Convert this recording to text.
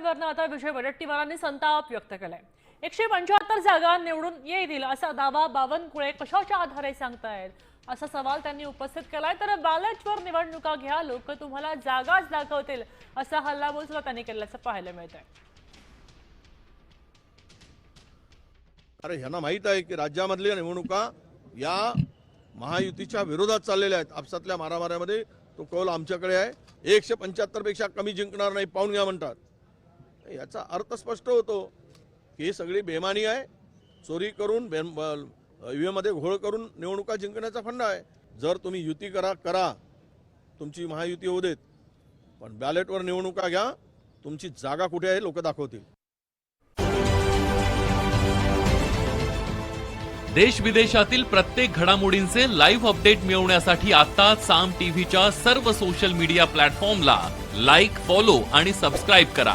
जागांवरनं आता विजय वडेट्टीवारांनी संताप व्यक्त केलाय. एकशे पंच्याहत्तर जागा निवडून येतील असा दावा बावनकुळे कशाच्या आधारे सांगतायत? असा सवाल त्यांनी उपस्थित केलाय. तर बॅलेटवर निवडणुका घ्या लोक तुम्हाला जागाच दाखवतील असा हल्लाबोल सुद्धा त्यांनी केल्याचं पाहायला मिळत आहे अरे ह्यांना माहीत आहे की राज्यामधल्या निवडणुका या महायुतीच्या विरोधात चाललेल्या आहेत. आपसातल्या मारामाऱ्यामध्ये तो कौल आमच्याकडे आहे. एकशे पंच्याहत्तरपेक्षा कमी जिंकणार नाही पाहून घ्या म्हणतात. याचा अर्थ स्पष्ट होतो की ही सगळी बेमानी आहे. चोरी करून ईव्हीएममध्ये घोळ करून निवडणुका जिंकण्याचा फंडा आहे. जर तुम्ही युती करा करा. तुमची महायुती होऊ देत. पण बॅलेटवर निवडणुका घ्या. तुमची जागा कुठे आहे लोक दाखवतील. देश विदेशातील प्रत्येक घडामोडींचे लाईव्ह अपडेट मिळवण्यासाठी आता साम टीव्हीच्या सर्व सोशल मीडिया प्लॅटफॉर्मला लाईक फॉलो आणि सबस्क्राईब करा.